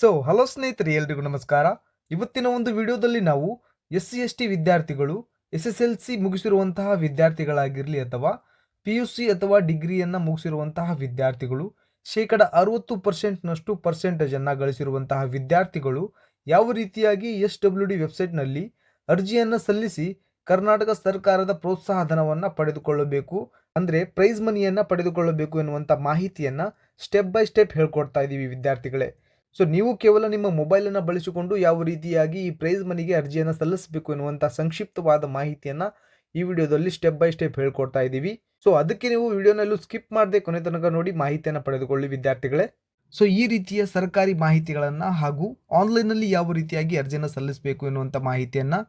So hello ಸ್ನೇಹಿತರೆ, ಎಲ್ರಿಗೂ ನಮಸ್ಕಾರ. ಇವತ್ತಿನ ಒಂದು ವಿಡಿಯೋದಲ್ಲಿ ನಾವು ಎಸ್ ಸಿ ಎಸ್ ಟಿ ವಿದ್ಯಾರ್ಥಿಗಳು, ಎಸ್ ಎಸ್ ಎಲ್ ಸಿ ಮುಗಿಸಿರುವಂತಹ ವಿದ್ಯಾರ್ಥಿಗಳಾಗಿರಲಿ ಅಥವಾ ಪಿ ಯು ಸಿ ಅಥವಾ ಡಿಗ್ರಿಯನ್ನು ಮುಗಿಸಿರುವಂತಹ ವಿದ್ಯಾರ್ಥಿಗಳು, ಶೇಕಡ ಅರವತ್ತು ಪರ್ಸೆಂಟ್ನಷ್ಟು ಪರ್ಸೆಂಟೇಜನ್ನು ಗಳಿಸಿರುವಂತಹ ವಿದ್ಯಾರ್ಥಿಗಳು, ಯಾವ ರೀತಿಯಾಗಿ ಎಸ್ ಡಬ್ಲ್ಯೂ ಡಿ ವೆಬ್ಸೈಟ್ನಲ್ಲಿ ಅರ್ಜಿಯನ್ನು ಸಲ್ಲಿಸಿ ಕರ್ನಾಟಕ ಸರ್ಕಾರದ ಪ್ರೋತ್ಸಾಹ ಧನವನ್ನು ಪಡೆದುಕೊಳ್ಳಬೇಕು, ಅಂದರೆ ಪ್ರೈಸ್ ಮನಿಯನ್ನು ಪಡೆದುಕೊಳ್ಳಬೇಕು ಎನ್ನುವಂಥ ಮಾಹಿತಿಯನ್ನು ಸ್ಟೆಪ್ ಬೈ ಸ್ಟೆಪ್ ಹೇಳ್ಕೊಡ್ತಾ ಇದ್ದೀವಿ ವಿದ್ಯಾರ್ಥಿಗಳೇ. ಸೊ ನೀವು ಕೇವಲ ನಿಮ್ಮ ಮೊಬೈಲನ್ನು ಬಳಸಿಕೊಂಡು ಯಾವ ರೀತಿಯಾಗಿ ಈ ಪ್ರೈಸ್ ಮನಿಗೆ ಅರ್ಜಿಯನ್ನು ಸಲ್ಲಿಸಬೇಕು ಎನ್ನುವಂಥ ಸಂಕ್ಷಿಪ್ತವಾದ ಮಾಹಿತಿಯನ್ನು ಈ ವಿಡಿಯೋದಲ್ಲಿ ಸ್ಟೆಪ್ ಬೈ ಸ್ಟೆಪ್ ಹೇಳ್ಕೊಡ್ತಾ ಇದ್ದೀವಿ. ಸೊ ಅದಕ್ಕೆ ನೀವು ವಿಡಿಯೋನಲ್ಲೂ ಸ್ಕಿಪ್ ಮಾಡದೆ ಕೊನೆ ತನಕ ನೋಡಿ ಮಾಹಿತಿಯನ್ನು ಪಡೆದುಕೊಳ್ಳಿ ವಿದ್ಯಾರ್ಥಿಗಳೇ. ಸೊ ಈ ರೀತಿಯ ಸರ್ಕಾರಿ ಮಾಹಿತಿಗಳನ್ನು ಹಾಗೂ ಆನ್ಲೈನಲ್ಲಿ ಯಾವ ರೀತಿಯಾಗಿ ಅರ್ಜಿಯನ್ನು ಸಲ್ಲಿಸಬೇಕು ಎನ್ನುವಂಥ ಮಾಹಿತಿಯನ್ನು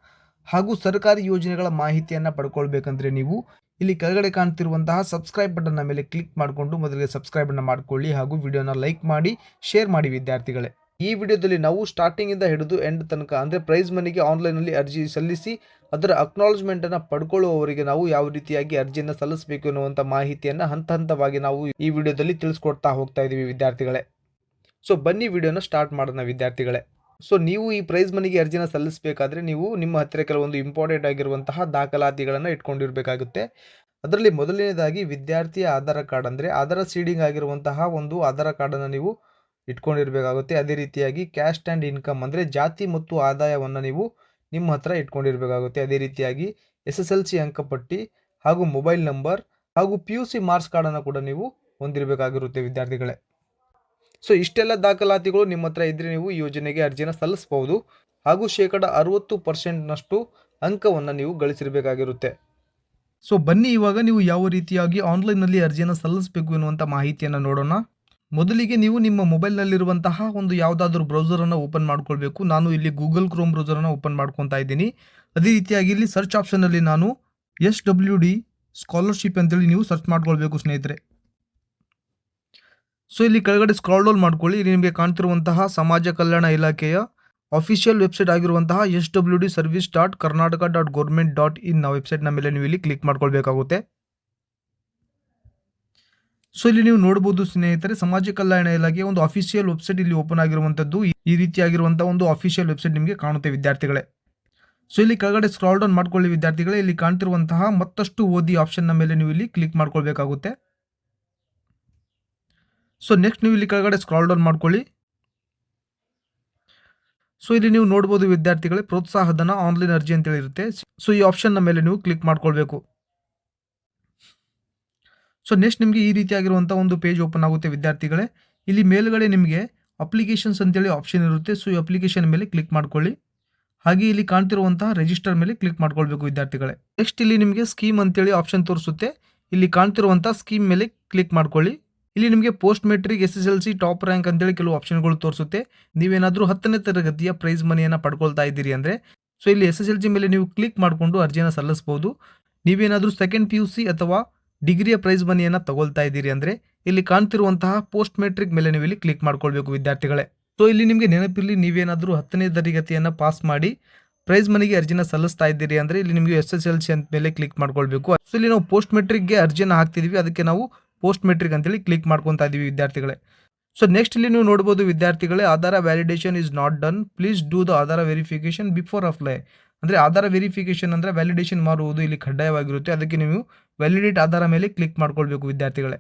ಹಾಗೂ ಸರ್ಕಾರಿ ಯೋಜನೆಗಳ ಮಾಹಿತಿಯನ್ನು ಪಡ್ಕೊಳ್ಬೇಕಂದ್ರೆ ನೀವು ಇಲ್ಲಿ ಕೆಳಗಡೆ ಕಾಣ್ತಿರುವಂತಹ ಸಬ್ಸ್ಕ್ರೈಬ್ ಬಟನ್ನ ಮೇಲೆ ಕ್ಲಿಕ್ ಮಾಡಿಕೊಂಡು ಮೊದಲಿಗೆ ಸಬ್ಸ್ಕ್ರೈಬ್ ಅನ್ನು ಮಾಡ್ಕೊಳ್ಳಿ ಹಾಗೂ ವಿಡಿಯೋನ ಲೈಕ್ ಮಾಡಿ ಶೇರ್ ಮಾಡಿ ವಿದ್ಯಾರ್ಥಿಗಳೇ. ಈ ವಿಡಿಯೋದಲ್ಲಿ ನಾವು ಸ್ಟಾರ್ಟಿಂಗ್ ಇಂದ ಹಿಡಿದು ಎಂಡ್ ತನಕ ಅಂದರೆ ಪ್ರೈಸ್ ಮನಿಗೆ ಆನ್ಲೈನಲ್ಲಿ ಅರ್ಜಿ ಸಲ್ಲಿಸಿ, ಅದರ ಅಕ್ನಾಲಜ್ಮೆಂಟನ್ನು ಪಡ್ಕೊಳ್ಳುವವರಿಗೆ ನಾವು ಯಾವ ರೀತಿಯಾಗಿ ಅರ್ಜಿಯನ್ನು ಸಲ್ಲಿಸಬೇಕು ಎನ್ನುವಂಥ ಮಾಹಿತಿಯನ್ನು ಹಂತ ಹಂತವಾಗಿ ನಾವು ಈ ವಿಡಿಯೋದಲ್ಲಿ ತಿಳಿಸ್ಕೊಡ್ತಾ ಹೋಗ್ತಾ ಇದ್ದೀವಿ ವಿದ್ಯಾರ್ಥಿಗಳೇ. ಸೊ ಬನ್ನಿ ವಿಡಿಯೋನ ಸ್ಟಾರ್ಟ್ ಮಾಡೋಣ ವಿದ್ಯಾರ್ಥಿಗಳೇ. ಸೊ ನೀವು ಈ ಪ್ರೈಸ್ ಮನಿಗೆ ಅರ್ಜಿನ ಸಲ್ಲಿಸಬೇಕಾದ್ರೆ ನೀವು ನಿಮ್ಮ ಹತ್ತಿರ ಕೆಲವೊಂದು ಇಂಪಾರ್ಟೆಂಟ್ ಆಗಿರುವಂತಹ ದಾಖಲಾತಿಗಳನ್ನು ಇಟ್ಕೊಂಡಿರಬೇಕಾಗುತ್ತೆ. ಅದರಲ್ಲಿ ಮೊದಲನೇದಾಗಿ ವಿದ್ಯಾರ್ಥಿಯ ಆಧಾರ ಕಾರ್ಡ್ ಅಂದರೆ ಆಧಾರ ಸೀಡಿಂಗ್ ಆಗಿರುವಂತಹ ಒಂದು ಆಧಾರ ಕಾರ್ಡನ್ನು ನೀವು ಇಟ್ಕೊಂಡಿರಬೇಕಾಗುತ್ತೆ. ಅದೇ ರೀತಿಯಾಗಿ ಕ್ಯಾಶ್ ಆ್ಯಂಡ್ ಇನ್ಕಮ್ ಅಂದರೆ ಜಾತಿ ಮತ್ತು ಆದಾಯವನ್ನು ನೀವು ನಿಮ್ಮ ಹತ್ರ ಇಟ್ಕೊಂಡಿರಬೇಕಾಗುತ್ತೆ. ಅದೇ ರೀತಿಯಾಗಿ ಎಸ್ ಎಸ್ ಎಲ್ ಸಿ ಅಂಕಪಟ್ಟಿ ಹಾಗೂ ಮೊಬೈಲ್ ನಂಬರ್ ಹಾಗೂ ಪಿ ಯು ಸಿ ಮಾರ್ಕ್ಸ್ ಕಾರ್ಡನ್ನು ಕೂಡ ನೀವು ಹೊಂದಿರಬೇಕಾಗಿರುತ್ತೆ ವಿದ್ಯಾರ್ಥಿಗಳೇ. ಸೊ ಇಷ್ಟೆಲ್ಲ ದಾಖಲಾತಿಗಳು ನಿಮ್ಮ ಹತ್ರ ಇದ್ದರೆ ನೀವು ಯೋಜನೆಗೆ ಅರ್ಜಿನ ಸಲ್ಲಿಸಬಹುದು. ಹಾಗೂ ಶೇಕಡ ಅರವತ್ತು ಪರ್ಸೆಂಟ್ನಷ್ಟು ಅಂಕವನ್ನು ನೀವು ಗಳಿಸಿರಬೇಕಾಗಿರುತ್ತೆ. ಸೊ ಬನ್ನಿ ಇವಾಗ ನೀವು ಯಾವ ರೀತಿಯಾಗಿ ಆನ್ಲೈನ್ನಲ್ಲಿ ಅರ್ಜಿಯನ್ನು ಸಲ್ಲಿಸಬೇಕು ಎನ್ನುವಂಥ ಮಾಹಿತಿಯನ್ನು ನೋಡೋಣ. ಮೊದಲಿಗೆ ನೀವು ನಿಮ್ಮ ಮೊಬೈಲ್ನಲ್ಲಿರುವಂತಹ ಒಂದು ಯಾವುದಾದ್ರೂ ಬ್ರೌಸರನ್ನು ಓಪನ್ ಮಾಡ್ಕೊಳ್ಬೇಕು. ನಾನು ಇಲ್ಲಿ ಗೂಗಲ್ ಕ್ರೋಮ್ ಬ್ರೌಸರನ್ನು ಓಪನ್ ಮಾಡ್ಕೊತಾ ಇದ್ದೀನಿ. ಅದೇ ರೀತಿಯಾಗಿ ಇಲ್ಲಿ ಸರ್ಚ್ ಆಪ್ಷನಲ್ಲಿ ನಾನು ಎಸ್ ಡಬ್ಲ್ಯೂ ಡಿ ಸ್ಕಾಲರ್ಶಿಪ್ ಅಂತೇಳಿ ನೀವು ಸರ್ಚ್ ಮಾಡ್ಕೊಳ್ಬೇಕು ಸ್ನೇಹಿತರೆ. ಸೊ ಇಲ್ಲಿ ಕೆಳಗಡೆ ಸ್ಕ್ರಾಲ್ ಡೌನ್ ಮಾಡ್ಕೊಳ್ಳಿ. ಇಲ್ಲಿ ನಿಮಗೆ ಕಾಣ್ತಿರುವಂತಹ ಸಮಾಜ ಕಲ್ಯಾಣ ಇಲಾಖೆಯ ಅಫಿಷಿಯಲ್ ವೆಬ್ಸೈಟ್ ಆಗಿರುವಂತಹ S W D service dot Karnataka dot government dot in ವೆಬ್ಸೈಟ್ನ ಮೇಲೆ ನೀವು ಇಲ್ಲಿ ಕ್ಲಿಕ್ ಮಾಡ್ಕೊಳ್ಬೇಕಾಗುತ್ತೆ. ಸೊ ಇಲ್ಲಿ ನೀವು ನೋಡಬಹುದು ಸ್ನೇಹಿತರೆ, ಸಮಾಜ ಕಲ್ಯಾಣ ಇಲಾಖೆ ಒಂದು ಅಫಿಷಿಯಲ್ ವೆಬ್ಸೈಟ್ ಇಲ್ಲಿ ಓಪನ್ ಆಗಿರುವಂಥದ್ದು. ಈ ರೀತಿಯಾಗಿರುವಂತಹ ಒಂದು ಅಫಿಷಿಯಲ್ ವೆಬ್ಸೈಟ್ ನಿಮಗೆ ಕಾಣುತ್ತೆ ವಿದ್ಯಾರ್ಥಿಗಳೇ. ಸೊ ಇಲ್ಲಿ ಕೆಳಗಡೆ ಸ್ಕ್ರಾಲ್ ಡೌನ್ ಮಾಡ್ಕೊಳ್ಳಿ ವಿದ್ಯಾರ್ಥಿಗಳೇ. ಇಲ್ಲಿ ಕಾಣ್ತಿರುವಂತಹ ಮತ್ತಷ್ಟು ಓದಿ ಆಪ್ಷನ್ನ ಮೇಲೆ ನೀವು ಇಲ್ಲಿ ಕ್ಲಿಕ್ ಮಾಡ್ಕೊಳ್ಬೇಕಾಗುತ್ತೆ. ಸೊ ನೆಕ್ಸ್ಟ್ ನೀವು ಇಲ್ಲಿ ಕೆಳಗಡೆ ಸ್ಕ್ರಾಲ್ ಡೌನ್ ಮಾಡ್ಕೊಳ್ಳಿ. ಸೊ ಇಲ್ಲಿ ನೀವು ನೋಡ್ಬೋದು ವಿದ್ಯಾರ್ಥಿಗಳೇ ಪ್ರೋತ್ಸಾಹಧನ ಆನ್ಲೈನ್ ಅರ್ಜಿ ಅಂತ ಹೇಳಿರುತ್ತೆ. ಸೊ ಈ ಆಪ್ಷನ್ನ ಮೇಲೆ ನೀವು ಕ್ಲಿಕ್ ಮಾಡ್ಕೊಳ್ಬೇಕು. ಸೊ ನೆಕ್ಸ್ಟ್ ನಿಮಗೆ ಈ ರೀತಿಯಾಗಿರುವಂಥ ಒಂದು ಪೇಜ್ ಓಪನ್ ಆಗುತ್ತೆ ವಿದ್ಯಾರ್ಥಿಗಳೇ. ಇಲ್ಲಿ ಮೇಲುಗಡೆ ನಿಮಗೆ ಅಪ್ಲಿಕೇಶನ್ಸ್ ಅಂತೇಳಿ ಆಪ್ಷನ್ ಇರುತ್ತೆ. ಸೊ ಈ ಅಪ್ಲಿಕೇಶನ್ ಮೇಲೆ ಕ್ಲಿಕ್ ಮಾಡ್ಕೊಳ್ಳಿ. ಹಾಗೆ ಇಲ್ಲಿ ಕಾಣ್ತಿರುವಂತಹ ರಿಜಿಸ್ಟರ್ ಮೇಲೆ ಕ್ಲಿಕ್ ಮಾಡ್ಕೊಳ್ಬೇಕು ವಿದ್ಯಾರ್ಥಿಗಳೇ. ನೆಕ್ಸ್ಟ್ ಇಲ್ಲಿ ನಿಮಗೆ ಸ್ಕೀಮ್ ಅಂತೇಳಿ ಆಪ್ಷನ್ ತೋರಿಸುತ್ತೆ. ಇಲ್ಲಿ ಕಾಣ್ತಿರುವಂಥ ಸ್ಕೀಮ್ ಮೇಲೆ ಕ್ಲಿಕ್ ಮಾಡ್ಕೊಳ್ಳಿ. ಇಲ್ಲಿ ನಿಮಗೆ post matric S S L C top rank ಅಂತೇಳಿ ಕೆಲವು ಆಪ್ಷನ್ಗಳು ತೋರಿಸುತ್ತೆ. ನೀವೇನಾದರೂ ಹತ್ತನೇ ತರಗತಿಯ ಪ್ರೈಸ್ ಮನಿಯನ್ನು ಪಡ್ಕೊಳ್ತಾ ಇದ್ದೀರಿ ಅಂದರೆ ಸೊ ಇಲ್ಲಿ ಎಸ್ ಎಸ್ ಎಲ್ ಸಿ ಮೇಲೆ ನೀವು ಕ್ಲಿಕ್ ಮಾಡಿಕೊಂಡು ಅರ್ಜಿಯನ್ನು ಸಲ್ಲಿಸ್ಬೋದು. ನೀವೇನಾದರೂ ಸೆಕೆಂಡ್ ಪಿ ಯು ಸಿ ಅಥವಾ ಡಿಗ್ರಿಯ ಪ್ರೈಸ್ ಮನಿಯನ್ನು ತಗೊಳ್ತಾ ಇದ್ದೀರಿ ಅಂದರೆ, ಇಲ್ಲಿ ಕಾಣ್ತಿರುವಂತಹ ಪೋಸ್ಟ್ ಮೆಟ್ರಿಕ್ ಮೇಲೆ ನೀವು ಇಲ್ಲಿ ಕ್ಲಿಕ್ ಮಾಡ್ಕೊಳ್ಬೇಕು ವಿದ್ಯಾರ್ಥಿಗಳೇ. ಸೊ ಇಲ್ಲಿ ನಿಮಗೆ ನೆನಪಿರಲಿ, ನೀವೇನಾದರೂ ಹತ್ತನೇ ತರಗತಿಯನ್ನು ಪಾಸ್ ಮಾಡಿ ಪ್ರೈಸ್ ಮನಿಗೆ ಅರ್ಜಿನ ಸಲ್ಲಿಸ್ತಾ ಇದ್ದೀರಿ ಅಂದರೆ, ಇಲ್ಲಿ ನಿಮಗೆ ಎಸ್ ಎಸ್ ಎಲ್ ಸಿ ಅಂತ ಮೇಲೆ ಕ್ಲಿಕ್ ಮಾಡ್ಕೊಳ್ಬೇಕು. ಸೊ ಇಲ್ಲಿ ನಾವು ಪೋಸ್ಟ್ ಮೆಟ್ರಿಕ್ಗೆ ಅರ್ಜಿಯನ್ನು ಹಾಕ್ತಿದ್ದೀವಿ ಅದಕ್ಕೆ ನಾವು ಪೋಸ್ಟ್ ಮೆಟ್ರಿಕ್ ಅಂತೇಳಿ ಕ್ಲಿಕ್ ಮಾಡ್ಕೊತಾ ಇದ್ದೀವಿ ವಿದ್ಯಾರ್ಥಿಗಳೇ. ಸೊ ನೆಕ್ಸ್ಟ್ ಇಲ್ಲಿ ನೀವು ನೋಡ್ಬೋದು ವಿದ್ಯಾರ್ಥಿಗಳೇ, Aadhaar validation is not done please do the Aadhaar verification before apply ಅಂದರೆ ಆಧಾರ ವೆರಿಫಿಕೇಶನ್ ಅಂದರೆ ವ್ಯಾಲಿಡೇಷನ್ ಮಾಡುವುದು ಇಲ್ಲಿ ಕಡ್ಡಾಯವಾಗಿರುತ್ತೆ. ಅದಕ್ಕೆ ನೀವು ವ್ಯಾಲಿಡೇಟ್ ಆಧಾರ ಮೇಲೆ ಕ್ಲಿಕ್ ಮಾಡ್ಕೊಳ್ಬೇಕು ವಿದ್ಯಾರ್ಥಿಗಳೇ.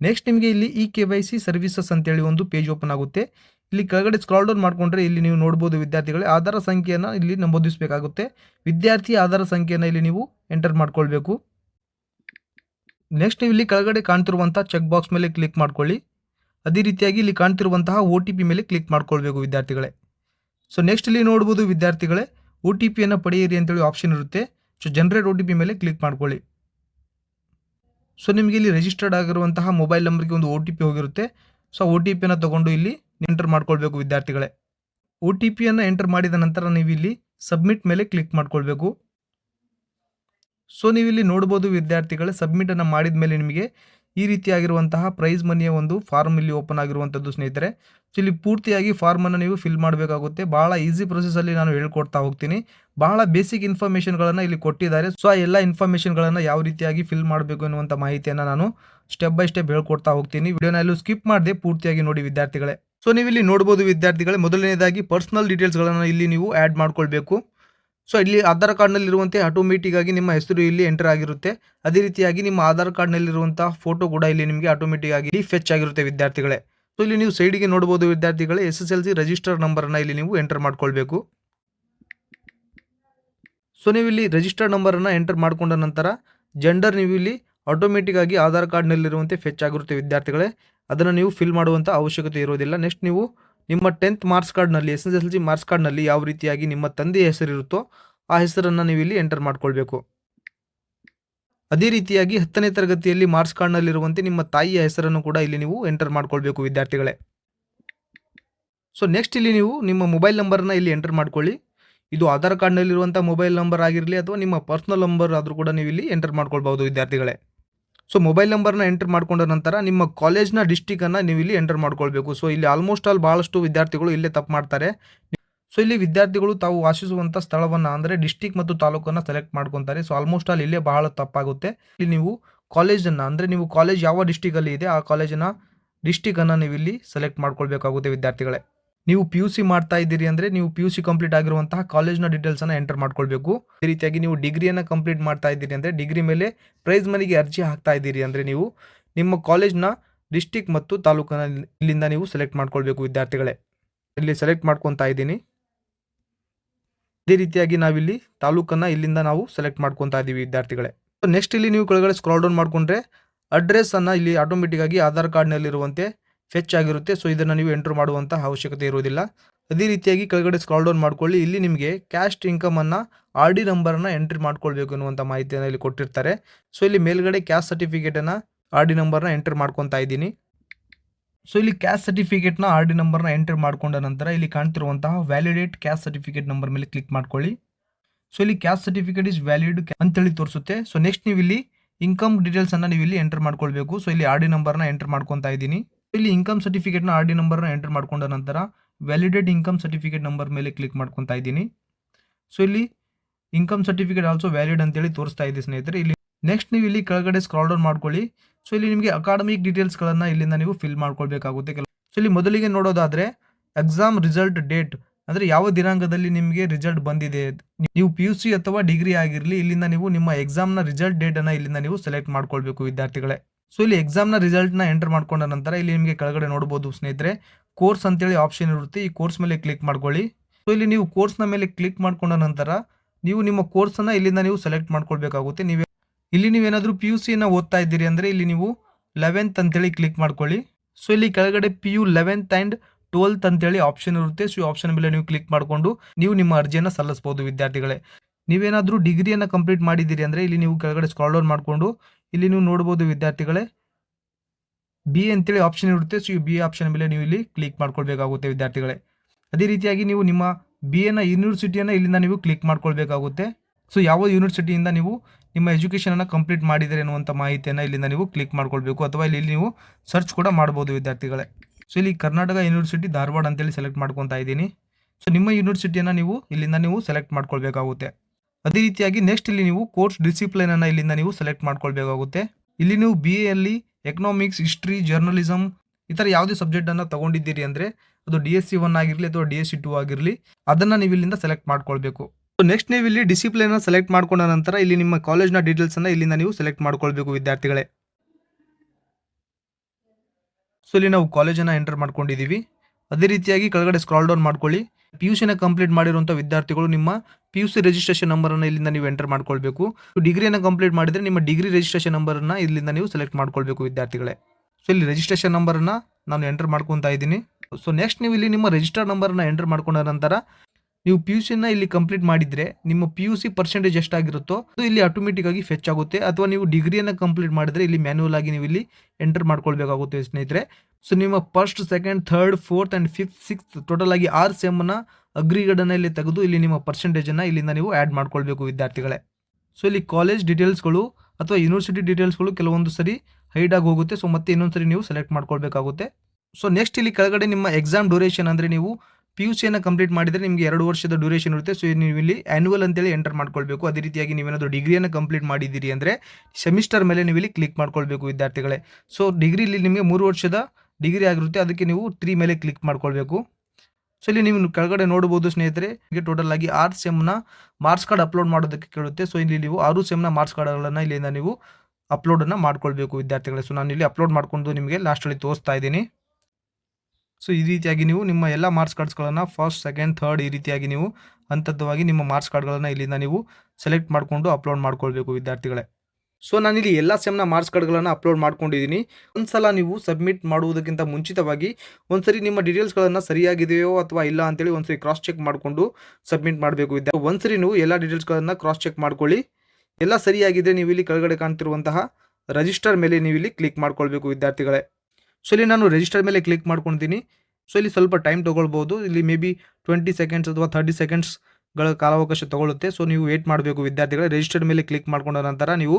ನೆಕ್ಸ್ಟ್ ನಿಮಗೆ ಇಲ್ಲಿ E K Y C services ಅಂತೇಳಿ ಒಂದು ಪೇಜ್ ಓಪನ್ ಆಗುತ್ತೆ. ಇಲ್ಲಿ ಕೆಳಗಡೆ ಸ್ಕ್ರಾಲ್ ಡೌನ್ ಮಾಡ್ಕೊಂಡ್ರೆ ಇಲ್ಲಿ ನೀವು ನೋಡ್ಬೋದು ವಿದ್ಯಾರ್ಥಿಗಳೇ, ಆಧಾರ ಸಂಖ್ಯೆಯನ್ನು ಇಲ್ಲಿ ನಮೂದಿಸಬೇಕಾಗುತ್ತೆ. ವಿದ್ಯಾರ್ಥಿ ಆಧಾರ ಸಂಖ್ಯೆಯನ್ನು ಇಲ್ಲಿ ನೀವು ಎಂಟರ್ ಮಾಡ್ಕೊಳ್ಬೇಕು. ನೆಕ್ಸ್ಟ್ ನೀವು ಇಲ್ಲಿ ಕೆಳಗಡೆ ಕಾಣ್ತಿರುವಂಥ ಚೆಕ್ ಬಾಕ್ಸ್ ಮೇಲೆ ಕ್ಲಿಕ್ ಮಾಡ್ಕೊಳ್ಳಿ. ಅದೇ ರೀತಿಯಾಗಿ ಇಲ್ಲಿ ಕಾಣ್ತಿರುವಂತಹ ಒ ಟಿ ಪಿ ಮೇಲೆ ಕ್ಲಿಕ್ ಮಾಡ್ಕೊಳ್ಬೇಕು ವಿದ್ಯಾರ್ಥಿಗಳೇ. ಸೊ ನೆಕ್ಸ್ಟ್ ಇಲ್ಲಿ ನೋಡ್ಬೋದು ವಿದ್ಯಾರ್ಥಿಗಳೇ ಒ ಟಿ ಪಿಯನ್ನು ಪಡೆಯಿರಿ ಅಂತೇಳಿ ಆಪ್ಷನ್ ಇರುತ್ತೆ. So generate O T P ಮೇಲೆ ಕ್ಲಿಕ್ ಮಾಡ್ಕೊಳ್ಳಿ. ಸೊ ನಿಮಗೆ ಇಲ್ಲಿ ರಿಜಿಸ್ಟರ್ಡ್ ಆಗಿರುವಂತಹ ಮೊಬೈಲ್ ನಂಬರ್ಗೆ ಒಂದು ಒ ಟಿ ಪಿ ಹೋಗಿರುತ್ತೆ. ಸೊ ಒ ಟಿ ಪಿಯನ್ನು ತೊಗೊಂಡು ಇಲ್ಲಿ ಎಂಟರ್ ಮಾಡ್ಕೊಳ್ಬೇಕು ವಿದ್ಯಾರ್ಥಿಗಳೇ. ಒ ಟಿ ಪಿಯನ್ನು ಎಂಟರ್ ಮಾಡಿದ ನಂತರ ನೀವು ಇಲ್ಲಿ ಸಬ್ಮಿಟ್ ಮೇಲೆ ಕ್ಲಿಕ್ ಮಾಡ್ಕೊಳ್ಬೇಕು. ಸೊ ನೀವು ಇಲ್ಲಿ ನೋಡ್ಬೋದು ವಿದ್ಯಾರ್ಥಿಗಳೇ ಸಬ್ಮಿಟನ್ನು ಮಾಡಿದ ಮೇಲೆ ನಿಮಗೆ ಈ ರೀತಿಯಾಗಿರುವಂತಹ ಪ್ರೈಸ್ ಮನಿಯ ಒಂದು ಫಾರ್ಮ್ ಇಲ್ಲಿ ಓಪನ್ ಆಗಿರುವಂಥದ್ದು ಸ್ನೇಹಿತರೆ. ಸೊ ಇಲ್ಲಿ ಪೂರ್ತಿಯಾಗಿ ಫಾರ್ಮನ್ನು ನೀವು ಫಿಲ್ ಮಾಡಬೇಕಾಗುತ್ತೆ. ಬಹಳ ಈಸಿ ಪ್ರೊಸೆಸಲ್ಲಿ ನಾನು ಹೇಳ್ಕೊಡ್ತಾ ಹೋಗ್ತೀನಿ. ಬಹಳ ಬೇಸಿಕ್ ಇನ್ಫಾರ್ಮೇಷನ್ಗಳನ್ನು ಇಲ್ಲಿ ಕೊಟ್ಟಿದ್ದಾರೆ. ಸೊ ಆ ಎಲ್ಲ ಇನ್ಫಾರ್ಮೇಷನ್ಗಳನ್ನು ಯಾವ ರೀತಿಯಾಗಿ ಫಿಲ್ ಮಾಡಬೇಕು ಎನ್ನುವಂಥ ಮಾಹಿತಿಯನ್ನು ನಾನು ಸ್ಟೆಪ್ ಬೈ ಸ್ಟೆಪ್ ಹೇಳ್ಕೊಡ್ತಾ ಹೋಗ್ತೀನಿ. ವಿಡಿಯೋನ ಎಲ್ಲೂ ಸ್ಕಿಪ್ ಮಾಡದೆ ಪೂರ್ತಿಯಾಗಿ ನೋಡಿ ವಿದ್ಯಾರ್ಥಿಗಳೇ. ಸೊ ನೀವು ಇಲ್ಲಿ ನೋಡ್ಬೋದು ವಿದ್ಯಾರ್ಥಿಗಳೇ, ಮೊದಲನೇದಾಗಿ ಪರ್ಸನಲ್ ಡೀಟೇಲ್ಸ್ಗಳನ್ನು ಇಲ್ಲಿ ನೀವು ಆ್ಯಡ್ ಮಾಡ್ಕೊಳ್ಬೇಕು. ಸೊ ಇಲ್ಲಿ ಆಧಾರ್ ಕಾರ್ಡ್ನಲ್ಲಿರುವಂತೆ ಆಟೋಮೆಟಿಕ್ ಆಗಿ ನಿಮ್ಮ ಹೆಸರು ಇಲ್ಲಿ ಎಂಟರ್ ಆಗಿರುತ್ತೆ. ಅದೇ ರೀತಿಯಾಗಿ ನಿಮ್ಮ ಆಧಾರ್ ಕಾರ್ಡ್ನಲ್ಲಿರುವಂಥ ಫೋಟೋ ಕೂಡ ಇಲ್ಲಿ ನಿಮಗೆ ಆಟೋಮೆಟಿಕ್ ಆಗಿ ಫೆಚ್ ಆಗಿರುತ್ತೆ ವಿದ್ಯಾರ್ಥಿಗಳೇ. ಸೊ ಇಲ್ಲಿ ನೀವು ಸೈಡಿಗೆ ನೋಡ್ಬೋದು ವಿದ್ಯಾರ್ಥಿಗಳೇ S S L C register ನಂಬರನ್ನು ಇಲ್ಲಿ ನೀವು ಎಂಟರ್ ಮಾಡ್ಕೊಳ್ಬೇಕು. ಸೊ ನೀವು ಇಲ್ಲಿ ರಿಜಿಸ್ಟರ್ ನಂಬರನ್ನು ಎಂಟರ್ ಮಾಡಿಕೊಂಡ ನಂತರ ಜೆಂಡರ್ ನೀವು ಇಲ್ಲಿ ಆಟೋಮೆಟಿಕ್ ಆಗಿ ಆಧಾರ್ ಕಾರ್ಡ್ನಲ್ಲಿರುವಂತೆ ಫೆಚ್ ಆಗಿರುತ್ತೆ ವಿದ್ಯಾರ್ಥಿಗಳೇ. ಅದನ್ನು ನೀವು ಫಿಲ್ ಮಾಡುವಂಥ ಅವಶ್ಯಕತೆ ಇರೋದಿಲ್ಲ. ನೆಕ್ಸ್ಟ್ ನೀವು ನಿಮ್ಮ ಟೆಂತ್ ಮಾರ್ಕ್ಸ್ ಕಾರ್ಡ್ನಲ್ಲಿ S S L C marks ಕಾರ್ಡ್ನಲ್ಲಿ ಯಾವ ರೀತಿಯಾಗಿ ನಿಮ್ಮ ತಂದೆಯ ಹೆಸರಿರುತ್ತೋ ಆ ಹೆಸರನ್ನು ನೀವು ಇಲ್ಲಿ ಎಂಟರ್ ಮಾಡ್ಕೊಳ್ಬೇಕು. ಅದೇ ರೀತಿಯಾಗಿ ಹತ್ತನೇ ತರಗತಿಯಲ್ಲಿ ಮಾರ್ಕ್ಸ್ ಕಾರ್ಡ್ನಲ್ಲಿರುವಂತೆ ನಿಮ್ಮ ತಾಯಿಯ ಹೆಸರನ್ನು ಕೂಡ ಇಲ್ಲಿ ನೀವು ಎಂಟರ್ ಮಾಡ್ಕೊಳ್ಬೇಕು ವಿದ್ಯಾರ್ಥಿಗಳೇ. ಸೊ ನೆಕ್ಸ್ಟ್ ಇಲ್ಲಿ ನೀವು ನಿಮ್ಮ ಮೊಬೈಲ್ ನಂಬರನ್ನ ಇಲ್ಲಿ ಎಂಟರ್ ಮಾಡ್ಕೊಳ್ಳಿ. ಇದು ಆಧಾರ್ ಕಾರ್ಡ್ನಲ್ಲಿರುವಂಥ ಮೊಬೈಲ್ ನಂಬರ್ ಆಗಿರಲಿ ಅಥವಾ ನಿಮ್ಮ ಪರ್ಸ್ನಲ್ ನಂಬರ್ ಆದರೂ ಕೂಡ ನೀವು ಇಲ್ಲಿ ಎಂಟರ್ ಮಾಡ್ಕೊಳ್ಬಹುದು ವಿದ್ಯಾರ್ಥಿಗಳೇ. ಸೊ ಮೊಬೈಲ್ ನಂಬರ್ನ ಎಂಟರ್ ಮಾಡ್ಕೊಂಡ ನಂತರ ನಿಮ್ಮ ಕಾಲೇಜ್ನ ಡಿಸ್ಟಿಕನ್ನು ನೀವು ಇಲ್ಲಿ ಎಂಟರ್ ಮಾಡ್ಕೊಳ್ಬೇಕು. ಸೊ ಇಲ್ಲಿ ಆಲ್ಮೋಸ್ಟ್ ಆಲ್ ಭಾಳಷ್ಟು ವಿದ್ಯಾರ್ಥಿಗಳು ಇಲ್ಲೇ ತಪ್ಪು ಮಾಡ್ತಾರೆ. ಸೊ ಇಲ್ಲಿ ವಿದ್ಯಾರ್ಥಿಗಳು ತಾವು ವಾಸಿಸುವಂಥ ಸ್ಥಳವನ್ನು ಅಂದರೆ ಡಿಸ್ಟಿಕ್ ಮತ್ತು ತಾಲೂಕನ್ನು ಸೆಲೆಕ್ಟ್ ಮಾಡ್ಕೊತಾರೆ. ಸೊ ಆಲ್ಮೋಸ್ಟ್ ಆಲ್ ಇಲ್ಲೇ ಬಹಳ ತಪ್ಪಾಗುತ್ತೆ. ಇಲ್ಲಿ ನೀವು ಕಾಲೇಜನ್ನು ಅಂದರೆ ನೀವು ಕಾಲೇಜ್ ಯಾವ ಡಿಸ್ಟಿಕಲ್ಲಿ ಇದೆ, ಆ ಕಾಲೇಜಿನ ಡಿಸ್ಟಿಕನ್ನು ನೀವು ಇಲ್ಲಿ ಸೆಲೆಕ್ಟ್ ಮಾಡ್ಕೊಳ್ಬೇಕಾಗುತ್ತೆ ವಿದ್ಯಾರ್ಥಿಗಳೇ. ನೀವು ಪಿ ಯು ಸಿ ಮಾಡ್ತಾ ಇದ್ದೀರಿ ಅಂದರೆ ನೀವು ಪಿ ಯು ಸಿ ಕಂಪ್ಲೀಟ್ ಆಗಿರುವಂತಹ ಕಾಲೇಜ್ನ ಡೀಟೇಲ್ಸನ್ನು ಎಂಟರ್ ಮಾಡ್ಕೊಳ್ಬೇಕು. ಈ ರೀತಿಯಾಗಿ ನೀವು ಡಿಗ್ರಿಯನ್ನು ಕಂಪ್ಲೀಟ್ ಮಾಡ್ತಾ ಇದ್ದೀರಿ ಅಂದರೆ ಡಿಗ್ರಿ ಮೇಲೆ ಪ್ರೈಸ್ ಮನಿಗೆ ಅರ್ಜಿ ಹಾಕ್ತಾ ಇದ್ದೀರಿ ಅಂದರೆ ನೀವು ನಿಮ್ಮ ಕಾಲೇಜ್ನ ಡಿಸ್ಟಿಕ್ ಮತ್ತು ತಾಲೂಕನ್ನ ಇಲ್ಲಿಂದ ನೀವು ಸೆಲೆಕ್ಟ್ ಮಾಡ್ಕೊಳ್ಬೇಕು ವಿದ್ಯಾರ್ಥಿಗಳೇ. ಇಲ್ಲಿ ಸೆಲೆಕ್ಟ್ ಮಾಡ್ಕೊತಾ ಇದ್ದೀನಿ. ಇದೇ ರೀತಿಯಾಗಿ ನಾವಿಲ್ಲಿ ತಾಲೂಕನ್ನು ಇಲ್ಲಿಂದ ನಾವು ಸೆಲೆಕ್ಟ್ ಮಾಡ್ಕೊತಾ ಇದ್ದೀವಿ ವಿದ್ಯಾರ್ಥಿಗಳೇ. ನೆಕ್ಸ್ಟ್ ಇಲ್ಲಿ ನೀವು ಕೆಳಗಡೆ ಸ್ಕ್ರಾಲ್ ಡೌನ್ ಮಾಡಿಕೊಂಡ್ರೆ ಅಡ್ರೆಸ್ಸನ್ನು ಇಲ್ಲಿ ಆಟೋಮೆಟಿಕ್ ಆಗಿ ಆಧಾರ್ ಕಾರ್ಡ್ನಲ್ಲಿರುವಂತೆ ಫೆಚ್ ಆಗಿರುತ್ತೆ ಸೊ ಇದನ್ನು ನೀವು ಎಂಟ್ರ್ ಮಾಡುವಂಥ ಅವಶ್ಯಕತೆ ಇರೋದಿಲ್ಲ ಅದೇ ರೀತಿಯಾಗಿ ಕೆಳಗಡೆ ಸ್ಕ್ರಾಲ್ ಡೌನ್ ಮಾಡ್ಕೊಳ್ಳಿ. ಇಲ್ಲಿ ನಿಮಗೆ ಕ್ಯಾಸ್ಟ್ ಇನ್ಕಮನ್ನು ಆರ್ ಡಿ ನಂಬರನ್ನು ಎಂಟ್ರಿ ಮಾಡ್ಕೊಳ್ಬೇಕು ಅನ್ನುವಂಥ ಮಾಹಿತಿಯನ್ನು ಇಲ್ಲಿ ಕೊಟ್ಟಿರ್ತಾರೆ. ಸೊ ಇಲ್ಲಿ ಮೇಲ್ಗಡೆ ಕ್ಯಾಶ್ ಸರ್ಟಿಫಿಕೇಟನ್ನು ಆರ್ ಡಿ ನಂಬರ್ನ ಎಂಟ್ರ್ ಮಾಡ್ಕೊತಾ ಇದ್ದೀನಿ. ಸೊ ಇಲ್ಲಿ ಕ್ಯಾಶ್ ಸರ್ಟಿಫಿಕೇಟ್ನ ಆರ್ ಡಿ ನಂಬರ್ನ ಎಂಟರ್ ಮಾಡಿಕೊಂಡ ನಂತರ ಇಲ್ಲಿ ಕಾಣ್ತಿರುವಂತಹ ವ್ಯಾಲಿಡೇಟ್ ಕ್ಯಾಶ್ ಸರ್ಟಿಫಿಕೇಟ್ ನಂಬರ್ ಮೇಲೆ ಕ್ಲಿಕ್ ಮಾಡ್ಕೊಳ್ಳಿ. ಸೊ ಇಲ್ಲಿ ಕ್ಯಾಶ್ ಸರ್ಟಿಫಿಕೇಟ್ ಇಸ್ ವ್ಯಾಲಿಡ್ ಅಂತೇಳಿ ತೋರಿಸುತ್ತೆ. ಸೊ ನೆಕ್ಸ್ಟ್ ನೀವು ಇಲ್ಲಿ ಇನ್ಕಮ್ ಡೀಟೇಲ್ಸನ್ನು ನೀವು ಇಲ್ಲಿ ಎಂಟರ್ ಮಾಡ್ಕೊಳ್ಬೇಕು. ಸೊ ಇಲ್ಲಿ ಆರ್ ಡಿ ನಂಬರ್ನ ಎಂಟರ್ ಮಾಡ್ಕೊತಾ ಇದ್ದೀನಿ. ಇಲ್ಲಿ ಇನ್ಕಮ್ ಸರ್ಟಿಫಿಕೇಟ್ನ ಆರ್ ಡಿ ನಂಬರ್ನ ಎಂಟರ್ ಮಾಡ್ಕೊಂಡ ನಂತರ ವ್ಯಾಲಿಡೇಟ್ ಇನ್ಕಮ್ ಸರ್ಟಿಫಿಕೇಟ್ ನಂಬರ್ ಮೇಲೆ ಕ್ಲಿಕ್ ಮಾಡ್ಕೊತಾ ಇದ್ದೀನಿ. ಸೊ ಇಲ್ಲಿ ಇನ್ಕಮ್ ಸರ್ಟಿಫಿಕೇಟ್ ಆಲ್ಸೋ ವ್ಯಾಲಿಡ್ ಅಂತೇಳಿ ತೋರಿಸ್ತಾ ಇದೆ ಸ್ನೇಹಿತರೆ. ಇಲ್ಲಿ ನೆಕ್ಸ್ಟ್ ನೀವು ಇಲ್ಲಿ ಕೆಳಗಡೆ ಸ್ಕ್ರಾಲ್ ಡೌನ್ ಮಾಡ್ಕೊಳ್ಳಿ. ಸೊ ಇಲ್ಲಿ ನಿಮಗೆ ಅಕಾಡೆಮಿಕ್ ಡೀಟೇಲ್ಸ್ಗಳನ್ನು ಇಲ್ಲಿಂದ ನೀವು ಫಿಲ್ ಮಾಡ್ಕೊಳ್ಬೇಕಾಗುತ್ತೆ. ಕೆಲವು ಸೊ ಇಲ್ಲಿ ಮೊದಲಿಗೆ ನೋಡೋದಾದರೆ ಎಕ್ಸಾಮ್ ರಿಸಲ್ಟ್ ಡೇಟ್ ಅಂದರೆ ಯಾವ ದಿನಾಂಕದಲ್ಲಿ ನಿಮಗೆ ರಿಸಲ್ಟ್ ಬಂದಿದೆ. ನೀವು ಪಿ ಯು ಸಿ ಅಥವಾ ಡಿಗ್ರಿ ಆಗಿರಲಿ, ಇಲ್ಲಿಂದ ನೀವು ನಿಮ್ಮ ಎಕ್ಸಾಮ್ನ ರಿಸಲ್ಟ್ ಡೇಟನ್ನು ಇಲ್ಲಿಂದ ನೀವು ಸೆಲೆಕ್ಟ್ ಮಾಡ್ಕೊಳ್ಬೇಕು, ವಿದ್ಯಾರ್ಥಿಗಳೇ. ಸೊ ಇಲ್ಲಿ ಎಕ್ಸಾಮ್ನ ರಿಸಲ್ಟ್ನ ಎಂಟರ್ ಮಾಡ್ಕೊಂಡ ನಂತರ ಇಲ್ಲಿ ನಿಮಗೆ ಕೆಳಗಡೆ ನೋಡ್ಬೋದು ಸ್ನೇಹಿತರೆ ಕೋರ್ಸ್ ಅಂತೇಳಿ ಆಪ್ಷನ್ ಇರುತ್ತೆ. ಈ ಕೋರ್ಸ್ ಮೇಲೆ ಕ್ಲಿಕ್ ಮಾಡ್ಕೊಳ್ಳಿ. ಸೊ ಇಲ್ಲಿ ನೀವು ಕೋರ್ಸ್ನ ಮೇಲೆ ಕ್ಲಿಕ್ ಮಾಡ್ಕೊಂಡ ನಂತರ ನೀವು ನಿಮ್ಮ ಕೋರ್ಸನ್ನು ಇಲ್ಲಿಂದ ನೀವು ಸೆಲೆಕ್ಟ್ ಮಾಡ್ಕೊಳ್ಬೇಕಾಗುತ್ತೆ. ನೀವು ಇಲ್ಲಿ ನೀವೇನಾದರೂ ಪಿ ಯು ಸಿಯನ್ನು ಓದ್ತಾ ಇದ್ದೀರಿ ಅಂದರೆ ಇಲ್ಲಿ ನೀವು ಲೆವೆಂತ್ ಅಂತೇಳಿ ಕ್ಲಿಕ್ ಮಾಡ್ಕೊಳ್ಳಿ. ಸೊ ಇಲ್ಲಿ ಕೆಳಗಡೆ P U eleventh and twelfth ಅಂತೇಳಿ ಆಪ್ಷನ್ ಇರುತ್ತೆ. ಸೊ ಈ ಆಪ್ಷನ್ ಮೇಲೆ ನೀವು ಕ್ಲಿಕ್ ಮಾಡಿಕೊಂಡು ನೀವು ನಿಮ್ಮ ಅರ್ಜಿಯನ್ನು ಸಲ್ಲಿಸ್ಬೋದು ವಿದ್ಯಾರ್ಥಿಗಳೇ. ನೀವೇನಾದರೂ ಡಿಗ್ರಿಯನ್ನು ಕಂಪ್ಲೀಟ್ ಮಾಡಿದ್ದೀರಿ ಅಂದರೆ ಇಲ್ಲಿ ನೀವು ಕೆಳಗಡೆ ಸ್ಕ್ರಾಲ್ ಡೌನ್ ಮಾಡಿಕೊಂಡು ಇಲ್ಲಿ ನೀವು ನೋಡ್ಬೋದು ವಿದ್ಯಾರ್ಥಿಗಳೇ. ಬಿ ಅಂತೇಳಿ ಆಪ್ಷನ್ ಇರುತ್ತೆ. ಸೊ ಈ ಬಿ ಆಪ್ಷನ್ ಮೇಲೆ ನೀವು ಇಲ್ಲಿ ಕ್ಲಿಕ್ ಮಾಡ್ಕೊಳ್ಬೇಕಾಗುತ್ತೆ ವಿದ್ಯಾರ್ಥಿಗಳೇ. ಅದೇ ರೀತಿಯಾಗಿ ನೀವು ನಿಮ್ಮ ಬಿ ಎನ ಯೂನಿವರ್ಸಿಟಿಯನ್ನು ಇಲ್ಲಿಂದ ನೀವು ಕ್ಲಿಕ್ ಮಾಡ್ಕೊಳ್ಬೇಕಾಗುತ್ತೆ. ಸೊ ಯಾವ ಯೂನಿವರ್ಸಿಟಿಯಿಂದ ನೀವು ನಿಮ್ಮ ಎಜುಕೇಷನನ್ನು ಕಂಪ್ಲೀಟ್ ಮಾಡಿದರೆ ಅನ್ನುವಂಥ ಮಾಹಿತಿಯನ್ನು ಇಲ್ಲಿಂದ ನೀವು ಕ್ಲಿಕ್ ಮಾಡ್ಕೊಳ್ಬೇಕು. ಅಥವಾ ಇಲ್ಲಿ ನೀವು ಸರ್ಚ್ ಕೂಡ ಮಾಡ್ಬೋದು ವಿದ್ಯಾರ್ಥಿಗಳೇ. ಸೊ ಇಲ್ಲಿ ಕರ್ನಾಟಕ ಯೂನಿವರ್ಸಿಟಿ ಧಾರವಾಡ ಅಂತೇಳಿ ಸೆಲೆಕ್ಟ್ ಮಾಡ್ಕೊತಾ ಇದ್ದೀನಿ. ಸೊ ನಿಮ್ಮ ಯೂನಿವರ್ಸಿಟಿಯನ್ನು ನೀವು ಇಲ್ಲಿಂದ ನೀವು ಸೆಲೆಕ್ಟ್ ಮಾಡ್ಕೊಳ್ಬೇಕಾಗುತ್ತೆ. ಅದೇ ರೀತಿಯಾಗಿ ನೆಕ್ಸ್ಟ್ ಇಲ್ಲಿ ನೀವು ಕೋರ್ಸ್ ಡಿಸಿಪ್ಲಿನ್ ಅನ್ನ ಇಲ್ಲಿಂದ ನೀವು ಸೆಲೆಕ್ಟ್ ಮಾಡ್ಕೊಳ್ಬೇಕಾಗುತ್ತೆ. ಇಲ್ಲಿ ನೀವು ಬಿ ಎಲ್ಲಿ ಎಕನಾಮಿಕ್ಸ್ ಹಿಸ್ಟ್ರಿ ಜರ್ನಲಿಸಮ್ ಈ ಥರ ಯಾವುದೇ ಸಬ್ಜೆಕ್ಟನ್ನು ತಗೊಂಡಿದ್ದೀರಿ ಅಂದ್ರೆ ಅದು ಡಿ ಎಸ್ ಸಿ ಒನ್ ಆಗಿರಲಿ ಅಥವಾ ಡಿ ಎಸ್ ಸಿ ಟೂ ಆಗಿರಲಿ ಅದನ್ನ ನೀವು ಇಲ್ಲಿಂದ ಸೆಲೆಕ್ಟ್ ಮಾಡ್ಕೊಳ್ಬೇಕು. ನೆಕ್ಸ್ಟ್ ನೀವು ಇಲ್ಲಿ ಡಿಸಿಪ್ಲಿನ್ ಸೆಲೆಕ್ಟ್ ಮಾಡ್ಕೊಂಡ ನಂತರ ಇಲ್ಲಿ ನಿಮ್ಮ ಕಾಲೇಜ್ನ ಅನ್ನ ಇಲ್ಲಿಂದ ನೀವು ಸೆಲೆಕ್ಟ್ ಮಾಡ್ಕೊಳ್ಬೇಕು ವಿದ್ಯಾರ್ಥಿಗಳೇ. ಸೊ ಇಲ್ಲಿ ನಾವು ಕಾಲೇಜನ್ನು ಎಂಟರ್ ಮಾಡ್ಕೊಂಡಿದ್ದೀವಿ. ಅದೇ ರೀತಿಯಾಗಿ ಕೆಳಗಡೆ ಸ್ಕ್ರಾಲ್ ಡೌನ್ ಮಾಡ್ಕೊಳ್ಳಿ. ಪಿ ಯು ಸಿನ ಕಂಪ್ಲೀಟ್ ಮಾಡಿರುವಂಥ ವಿದ್ಯಾರ್ಥಿಗಳು ನಿಮ್ಮ ಪಿ ಯು ಸಿ ರಿಜಿಸ್ಟ್ರೇಷನ್ ನಂಬರನ್ನು ಇಲ್ಲಿಂದ ನೀವು ಎಂಟರ್ ಮಾಡ್ಕೊಳ್ಬೇಕು. ಡಿಗ್ರಿಯನ್ನು ಕಂಪ್ಲೀಟ್ ಮಾಡಿದರೆ ನಿಮ್ಮ ಡಿಗ್ರಿ ರಿಜಿಸ್ಟ್ರೇಷನ್ ನಂಬರನ್ನು ಇಲ್ಲಿಂದ ನೀವು ಸೆಲೆಕ್ಟ್ ಮಾಡ್ಕೊಳ್ಬೇಕು ವಿದ್ಯಾರ್ಥಿಗಳೇ. ಸೊ ಇಲ್ಲಿ ರಿಜಿಸ್ಟ್ರೇಷನ್ ನಂಬರನ್ನು ನಾನು ಎಂಟರ್ ಮಾಡ್ಕೊತಾ ಇದ್ದೀನಿ. ಸೊ ನೆಕ್ಸ್ಟ್ ನೀವು ಇಲ್ಲಿ ನಿಮ್ಮ ರಿಜಿಸ್ಟರ್ ನಂಬರನ್ನು ಎಂಟರ್ ಮಾಡ್ಕೊಂಡ ನಂತರ ನೀವು ಪಿ ಯು ಸಿನ ಇಲ್ಲಿ ಕಂಪ್ಲೀಟ್ ಮಾಡಿದ್ರೆ ನಿಮ್ಮ ಪಿ ಯು ಸಿ ಪರ್ಸೆಂಟೇಜ್ ಎಷ್ಟಾಗಿರುತ್ತೋ ಅದು ಇಲ್ಲಿ ಆಟೋಮೆಟಿಕ್ ಆಗಿ ಫೆಚ್ ಆಗುತ್ತೆ. ಅಥವಾ ನೀವು ಡಿಗ್ರಿಯನ್ನು ಕಂಪ್ಲೀಟ್ ಮಾಡಿದ್ರೆ ಇಲ್ಲಿ ಮ್ಯಾನ್ಯುವಲ್ ಆಗಿ ನೀವು ಇಲ್ಲಿ ಎಂಟರ್ ಮಾಡ್ಕೊಳ್ಬೇಕಾಗುತ್ತೆ ಸ್ನೇಹಿತರೆ. ಸೊ ನಿಮ್ಮ first second third fourth and fifth sixth total ಆಗಿ ಆರು ಸೆಮ್ನ ಅಗ್ರಿಗಡನ್ನು ಇಲ್ಲಿ ತೆಗೆದು ಇಲ್ಲಿ ನಿಮ್ಮ ಪರ್ಸೆಂಟೇಜನ್ನು ಇಲ್ಲಿಂದ ನೀವು ಆ್ಯಡ್ ಮಾಡ್ಕೊಳ್ಬೇಕು ವಿದ್ಯಾರ್ಥಿಗಳೇ. ಸೊ ಇಲ್ಲಿ ಕಾಲೇಜ್ ಡೀಟೇಲ್ಸ್ಗಳು ಅಥವಾ ಯೂನಿವರ್ಸಿಟಿ ಡೀಟೇಲ್ಸ್ಗಳು ಕೆಲವೊಂದು ಸರಿ ಹೈಡ್ ಆಗಿ ಹೋಗುತ್ತೆ. ಸೊ ಮತ್ತೆ ಇನ್ನೊಂದು ಸರಿ ನೀವು ಸೆಲೆಕ್ಟ್ ಮಾಡ್ಕೊಳ್ಬೇಕಾಗುತ್ತೆ. ಸೊ ನೆಕ್ಸ್ಟ್ ಇಲ್ಲಿ ಕೆಳಗಡೆ ನಿಮ್ಮ ಎಕ್ಸಾಮ್ ಡ್ಯೂರೇಷನ್ ಅಂದರೆ ನೀವು ಪಿ ಯು ಸಿಯನ್ನು ಕಂಪ್ಲೀಟ್ ಮಾಡಿದರೆ ನಿಮಗೆ ಎರಡು ವರ್ಷದ ಡ್ಯೂರೇಷನ್ ಇರುತ್ತೆ. ಸೊ ನೀವು ಇಲ್ಲಿ ಆ್ಯನ್ಯುವಲ್ ಅಂತೇಳಿ ಎಂಟರ್ ಮಾಡ್ಕೊಳ್ಬೇಕು. ಅದೇ ರೀತಿಯಾಗಿ ನೀವೇನಾದರೂ ಡಿಗ್ರಿಯನ್ನು ಕಂಪ್ಲೀಟ್ ಮಾಡಿದ್ದೀರಿ ಅಂದರೆ ಸೆಮಿಸ್ಟರ್ ಮೇಲೆ ನೀವು ಇಲ್ಲಿ ಕ್ಲಿಕ್ ಮಾಡ್ಕೊಳ್ಬೇಕು ವಿದ್ಯಾರ್ಥಿಗಳೇ. ಸೊ ಇಲ್ಲಿ ನಿಮಗೆ ಮೂರು ವರ್ಷದ ಡಿಗ್ರಿ ಆಗಿರುತ್ತೆ. ಅದಕ್ಕೆ ನೀವು ತ್ರೀ ಮೇಲೆ ಕ್ಲಿಕ್ ಮಾಡ್ಕೊಳ್ಬೇಕು. ಸೊ ಇಲ್ಲಿ ನೀವು ಕೆಳಗಡೆ ನೋಡಬಹುದು ಸ್ನೇಹಿತರೆ, ನಿಮಗೆ ಟೋಟಲ್ ಆಗಿ ಆರು ಸೆಮ್ನ ಮಾರ್ಕ್ಸ್ ಕಾರ್ಡ್ ಅಪ್ಲೋಡ್ ಮಾಡೋದಕ್ಕೆ ಕೇಳುತ್ತೆ. ಸೊ ಇಲ್ಲಿ ನೀವು ಆರು ಸೆಮ್ನ ಮಾರ್ಕ್ಸ್ ಕಾರ್ಡ್ಗಳನ್ನು ಇಲ್ಲಿಂದ ನೀವು ಅಪ್ಲೋಡನ್ನು ಮಾಡ್ಕೊಳ್ಬೇಕು ವಿದ್ಯಾರ್ಥಿಗಳೇ. ಸೊ ನಾನು ಇಲ್ಲಿ ಅಪ್ಲೋಡ್ ಮಾಡ್ಕೊಂಡು ನಿಮಗೆ ಲಾಸ್ಟಲ್ಲಿ ತೋರಿಸ್ತಾ ಇದ್ದೀನಿ. ಸೊ ಈ ರೀತಿಯಾಗಿ ನೀವು ನಿಮ್ಮ ಎಲ್ಲ ಮಾರ್ಕ್ಸ್ ಕಾರ್ಡ್ಸ್ಗಳನ್ನು ಫಸ್ಟ್ ಸೆಕೆಂಡ್ ಥರ್ಡ್ ಈ ರೀತಿಯಾಗಿ ನೀವು ಹಂತವಾಗಿ ನಿಮ್ಮ ಮಾರ್ಕ್ಸ್ ಕಾರ್ಡ್ಗಳನ್ನು ಇಲ್ಲಿಂದ ನೀವು ಸೆಲೆಕ್ಟ್ ಮಾಡಿಕೊಂಡು ಅಪ್ಲೋಡ್ ಮಾಡ್ಕೊಳ್ಬೇಕು ವಿದ್ಯಾರ್ಥಿಗಳೇ. ಸೊ ನಾನಿಲ್ಲಿ ಎಲ್ಲ ಸೆಮ್ನ ಮಾರ್ಕ್ಸ್ ಕಾರ್ಡ್ಗಳನ್ನು ಅಪ್ಲೋಡ್ ಮಾಡ್ಕೊಂಡಿದ್ದೀನಿ. ಒಂದ್ಸಲ ನೀವು ಸಬ್ಮಿಟ್ ಮಾಡುವುದಕ್ಕಿಂತ ಮುಂಚಿತವಾಗಿ ಒಂದ್ಸರಿ ನಿಮ್ಮ ಡೀಟೇಲ್ಸ್ಗಳನ್ನು ಸರಿಯಾಗಿದೆಯೋ ಅಥವಾ ಇಲ್ಲ ಅಂತೇಳಿ ಒಂದ್ಸರಿ ಕ್ರಾಸ್ ಚೆಕ್ ಮಾಡಿಕೊಂಡು ಸಬ್ಮಿಟ್ ಮಾಡಬೇಕು ವಿದ್ಯಾ, ಒಂದ್ಸರಿ ನೀವು ಎಲ್ಲ ಡೀಟೇಲ್ಸ್ಗಳನ್ನು ಕ್ರಾಸ್ ಚೆಕ್ ಮಾಡ್ಕೊಳ್ಳಿ. ಎಲ್ಲ ಸರಿಯಾಗಿದೆ ನೀವು ಇಲ್ಲಿ ಕೆಳಗಡೆ ಕಾಣ್ತಿರುವಂತಹ ರಿಜಿಸ್ಟರ್ ಮೇಲೆ ನೀವು ಇಲ್ಲಿ ಕ್ಲಿಕ್ ಮಾಡ್ಕೊಳ್ಬೇಕು ವಿದ್ಯಾರ್ಥಿಗಳೇ. ಸೊ ಇಲ್ಲಿ ನಾನು ರಿಜಿಸ್ಟರ್ ಮೇಲೆ ಕ್ಲಿಕ್ ಮಾಡ್ಕೊತೀನಿ. ಸೊ ಇಲ್ಲಿ ಸ್ವಲ್ಪ ಟೈಮ್ ತೊಗೊಳ್ಬೋದು. ಇಲ್ಲಿ ಮೇ ಬಿ ಟ್ವೆಂಟಿ ಸೆಕೆಂಡ್ಸ್ ಅಥವಾ ತರ್ಟಿ ಸೆಕೆಂಡ್ಸ್ಗಳ ಕಾಲಾವಕಾಶ ತಗೊಳ್ಳುತ್ತೆ. ಸೊ ನೀವು ವೇಟ್ ಮಾಡಬೇಕು ವಿದ್ಯಾರ್ಥಿಗಳ. ರಿಜಿಸ್ಟರ್ ಮೇಲೆ ಕ್ಲಿಕ್ ಮಾಡ್ಕೊಂಡ ನಂತರ ನೀವು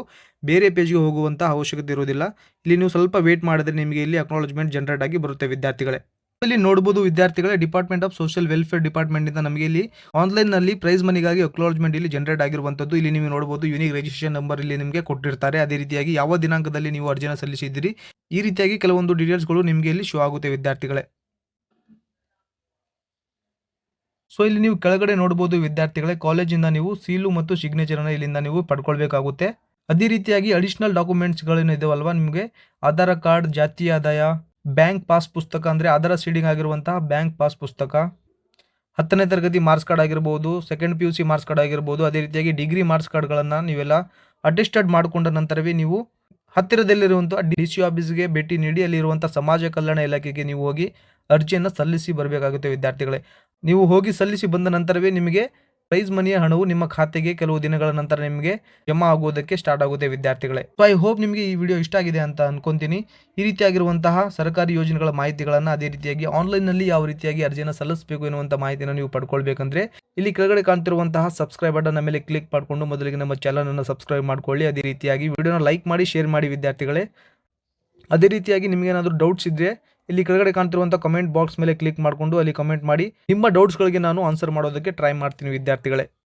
ಬೇರೆ ಪೇಜ್ಗೆ ಹೋಗುವಂಥ ಅವಶ್ಯಕತೆ ಇರೋದಿಲ್ಲ ಇಲ್ಲಿ ನೀವು ಸ್ವಲ್ಪ ವೇಟ್ ಮಾಡಿದ್ರೆ ನಿಮಗೆ ಇಲ್ಲಿ ಅಕ್ನಾಲಜ್ಮೆಂಟ್ ಜನರೇಟ್ ಆಗಿ ಬರುತ್ತೆ ವಿದ್ಯಾರ್ಥಿಗಳೇ. ಇಲ್ಲಿ ನೋಡಬಹುದು ವಿದ್ಯಾರ್ಥಿಗಳ department of social welfare department ಇಂದ ನಮಗೆ ಇಲ್ಲಿ ಆನ್ಲೈನ್ನಲ್ಲಿ ಪ್ರೈಸ್ ಮನಿಗಾಗಿ ಅಕ್ಲೋಜ್ಮೆಂಟ್ ಇಲ್ಲಿ ಜನರೇಟ್ ಆಗಿರುವಂತದ್ದು. ಇಲ್ಲಿ ನೀವು ನೋಡಬಹುದು ಯೂನಿಕ್ ರಿಜಿಸ್ಟ್ರೇಷನ್ ನಂಬರ್ ಇಲ್ಲಿ ನಿಮಗೆ ಕೊಟ್ಟಿರ್ತಾರೆ. ಅದೇ ರೀತಿಯಾಗಿ ಯಾವ ದಿನಾಂಕದಲ್ಲಿ ನೀವು ಅರ್ಜಿನ ಸಲ್ಲಿಸಿದ್ದೀರಿ, ಈ ರೀತಿಯಾಗಿ ಕೆಲವೊಂದು ಡೀಟೇಲ್ಸ್ಗಳು ನಿಮಗೆ ಇಲ್ಲಿ ಶೋ ಆಗುತ್ತೆ ವಿದ್ಯಾರ್ಥಿಗಳೇ. ಸೊ ಇಲ್ಲಿ ನೀವು ಕೆಳಗಡೆ ನೋಡಬಹುದು ವಿದ್ಯಾರ್ಥಿಗಳೇ ಕಾಲೇಜಿಂದ ನೀವು ಸೀಲು ಮತ್ತು ಸಿಗ್ನೇಚರ್ ಅನ್ನ ಇಲ್ಲಿಂದ ನೀವು ಪಡ್ಕೊಳ್ಬೇಕಾಗುತ್ತೆ. ಅದೇ ರೀತಿಯಾಗಿ ಅಡಿಷನಲ್ ಡಾಕ್ಯುಮೆಂಟ್ಸ್ಗಳೇನು ಇದಾವಲ್ವಾ ನಿಮಗೆ? ಆಧಾರ್ ಕಾರ್ಡ್, ಜಾತಿ ಆದಾಯ ಬ್ಯಾಂಕ್ ಪಾಸ್ ಪುಸ್ತಕ ಅಂದರೆ ಅದರ ಸೀಡಿಂಗ್ ಆಗಿರುವಂತಹ ಬ್ಯಾಂಕ್ ಪಾಸ್ ಪುಸ್ತಕ. ಹತ್ತನೇ ತರಗತಿ ಮಾರ್ಕ್ಸ್ ಕಾರ್ಡ್ ಆಗಿರ್ಬೋದು second P U C marks card ಆಗಿರ್ಬೋದು, ಅದೇ ರೀತಿಯಾಗಿ ಡಿಗ್ರಿ ಮಾರ್ಕ್ಸ್ ಕಾರ್ಡ್ಗಳನ್ನು ನೀವೆಲ್ಲ ಅಟೆಸ್ಟೆಡ್ ಮಾಡಿಕೊಂಡ ನಂತರವೇ ನೀವು ಹತ್ತಿರದಲ್ಲಿರುವಂಥ ಡಿ ಸಿ ಆಫೀಸ್ಗೆ ಭೇಟಿ ನೀಡಿ ಅಲ್ಲಿರುವಂಥ ಸಮಾಜ ಕಲ್ಯಾಣ ಇಲಾಖೆಗೆ ನೀವು ಹೋಗಿ ಅರ್ಜಿಯನ್ನು ಸಲ್ಲಿಸಿ ಬರಬೇಕಾಗುತ್ತೆ ವಿದ್ಯಾರ್ಥಿಗಳೇ. ನೀವು ಹೋಗಿ ಸಲ್ಲಿಸಿ ಬಂದ ನಂತರವೇ ನಿಮಗೆ ಪ್ರೈಸ್ ಮನಿಯ ಹಣವು ನಿಮ್ಮ ಖಾತೆಗೆ ಕೆಲವು ದಿನಗಳ ನಂತರ ನಿಮಗೆ ಜಮಾ ಆಗುವುದಕ್ಕೆ ಸ್ಟಾರ್ಟ್ ಆಗುತ್ತೆ ವಿದ್ಯಾರ್ಥಿಗಳೇ. ಸೊ ಐ ಹೋಪ್ ನಿಮಗೆ ಈ ವಿಡಿಯೋ ಇಷ್ಟ ಆಗಿದೆ ಅಂತ ಅನ್ಕೊಂತೀನಿ. ಈ ರೀತಿಯಾಗಿರುವಂತಹ ಸರ್ಕಾರಿ ಯೋಜನೆಗಳ ಮಾಹಿತಿಗಳನ್ನು ಅದೇ ರೀತಿಯಾಗಿ ಆನ್ಲೈನ್ನಲ್ಲಿ ಯಾವ ರೀತಿಯಾಗಿ ಅರ್ಜಿಯನ್ನು ಸಲ್ಲಿಸಬೇಕು ಎನ್ನುವಂಥ ಮಾಹಿತಿಯನ್ನು ನೀವು ಪಡ್ಕೊಳ್ಬೇಕಂದ್ರೆ, ಇಲ್ಲಿ ಕೆಳಗಡೆ ಕಾಣ್ತಿರುವಂತಹ ಸಬ್ಸ್ಕ್ರೈಬ್ ಬಟನ್ ಮೇಲೆ ಕ್ಲಿಕ್ ಮಾಡಿಕೊಂಡು ಮೊದಲಿಗೆ ನಮ್ಮ ಚಾನಲನ್ನು ಸಬ್ಸ್ಕ್ರೈಬ್ ಮಾಡ್ಕೊಳ್ಳಿ. ಅದೇ ರೀತಿಯಾಗಿ ವಿಡಿಯೋನ ಲೈಕ್ ಮಾಡಿ ಶೇರ್ ಮಾಡಿ ವಿದ್ಯಾರ್ಥಿಗಳೇ. ಅದೇ ರೀತಿಯಾಗಿ ನಿಮಗೇನಾದರೂ ಡೌಟ್ಸ್ ಇದ್ದರೆ ಇಲ್ಲಿ ಕೆಳಗಡೆ ಕಾಣ್ತಿರುವಂತಹ ಕಮೆಂಟ್ ಬಾಕ್ಸ್ ಮೇಲೆ ಕ್ಲಿಕ್ ಮಾಡಿಕೊಂಡು ಅಲ್ಲಿ ಕಮೆಂಟ್ ಮಾಡಿ. ನಿಮ್ಮ ಡೌಟ್ಸ್ಗಳಿಗೆ ನಾನು ಆನ್ಸರ್ ಮಾಡೋದಕ್ಕೆ ಟ್ರೈ ಮಾಡ್ತೀನಿ, ವಿದ್ಯಾರ್ಥಿಗಳೇ.